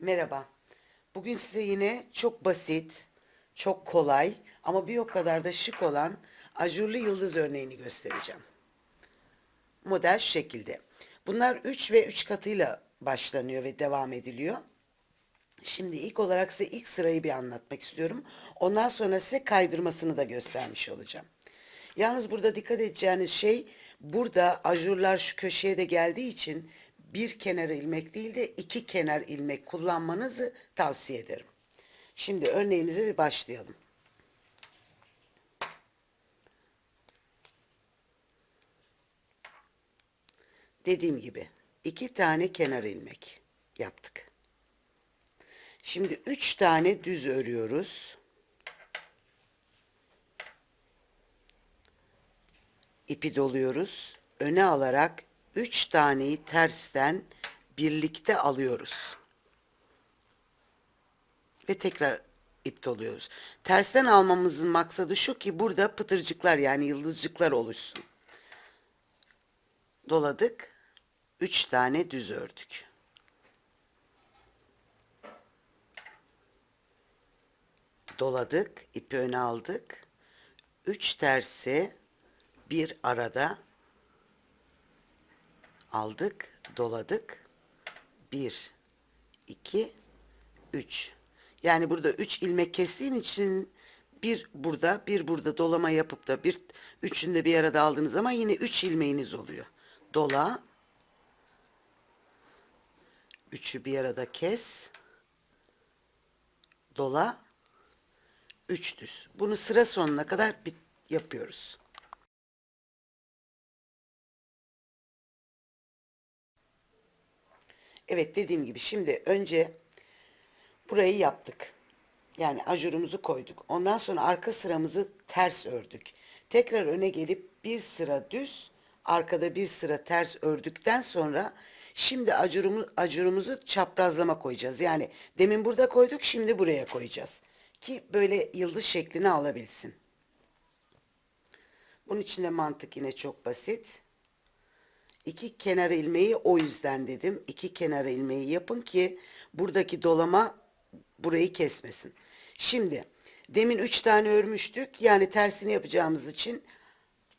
Merhaba. Bugün size yine çok basit, çok kolay ama bir o kadar da şık olan ajurlu yıldız örneğini göstereceğim. Model şu şekilde. Bunlar 3 ve 3 katıyla başlanıyor ve devam ediliyor. Şimdi ilk olarak size ilk sırayı bir anlatmak istiyorum. Ondan sonra size kaydırmasını da göstermiş olacağım. Yalnız burada dikkat edeceğiniz şey burada ajurlar şu köşeye de geldiği için bir kenar ilmek değil de iki kenar ilmek kullanmanızı tavsiye ederim. Şimdi örneğimize bir başlayalım. Dediğim gibi iki tane kenar ilmek yaptık. Şimdi üç tane düz örüyoruz. ipi doluyoruz. Öne alarak üç taneyi tersten birlikte alıyoruz. Ve tekrar ip doluyoruz. Tersten almamızın maksadı şu ki burada pıtırcıklar yani yıldızcıklar oluşsun. Doladık. Üç tane düz ördük. Doladık. ipi öne aldık. Üç tersi bir arada aldık, doladık. Bir, iki, üç. Yani burada üç ilmek kestiğin için bir burada, bir burada dolama yapıp da bir üçünü de bir arada aldığınız zaman yine üç ilmeğiniz oluyor. Dola. Üçü bir arada kes. Dola. Üç düz. Bunu sıra sonuna kadar bit yapıyoruz. Evet dediğim gibi şimdi önce burayı yaptık. Yani ajurumuzu koyduk. Ondan sonra arka sıramızı ters ördük. Tekrar öne gelip bir sıra düz, arkada bir sıra ters ördükten sonra şimdi acurumu, acurumuzu çaprazlama koyacağız. Yani demin burada koyduk, şimdi buraya koyacağız. Ki böyle yıldız şeklini alabilsin. Bunun için de mantık yine çok basit. İki kenar ilmeği o yüzden dedim. İki kenar ilmeği yapın ki buradaki dolama burayı kesmesin. Şimdi demin üç tane örmüştük. Yani tersini yapacağımız için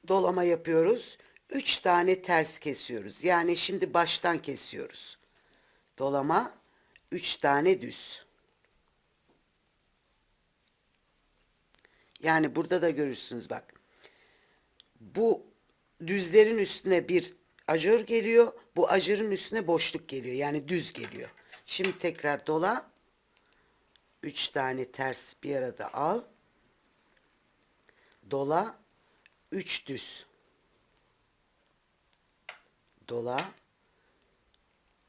dolama yapıyoruz. Üç tane ters kesiyoruz. Yani şimdi baştan kesiyoruz. Dolama üç tane düz. Yani burada da görürsünüz bak. Bu düzlerin üstüne bir ajur geliyor. Bu ajurun üstüne boşluk geliyor. Yani düz geliyor. Şimdi tekrar dola. Üç tane ters bir arada al. Dola. Üç düz. Dola.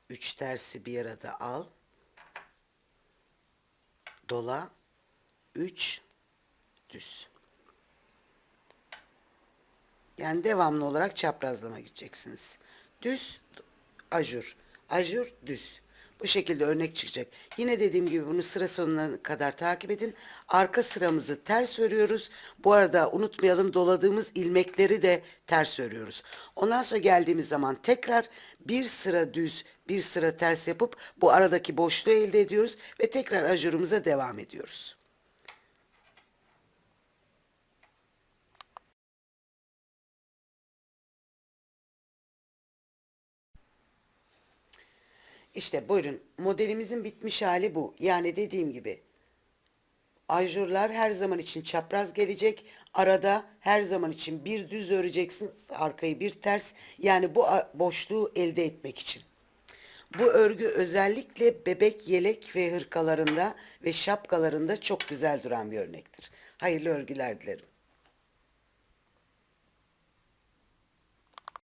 Üç tersi bir arada al. Dola. Üç düz. Yani devamlı olarak çaprazlama gideceksiniz. Düz, ajur. Ajur, düz. Bu şekilde örnek çıkacak. Yine dediğim gibi bunu sıra sonuna kadar takip edin. Arka sıramızı ters örüyoruz. Bu arada unutmayalım doladığımız ilmekleri de ters örüyoruz. Ondan sonra geldiğimiz zaman tekrar bir sıra düz, bir sıra ters yapıp bu aradaki boşluğu elde ediyoruz ve tekrar ajurumuza devam ediyoruz. İşte buyurun modelimizin bitmiş hali bu. Yani dediğim gibi ajurlar her zaman için çapraz gelecek. Arada her zaman için bir düz öreceksiniz. Arkayı bir ters. Yani bu boşluğu elde etmek için. Bu örgü özellikle bebek yelek ve hırkalarında ve şapkalarında çok güzel duran bir örnektir. Hayırlı örgüler dilerim.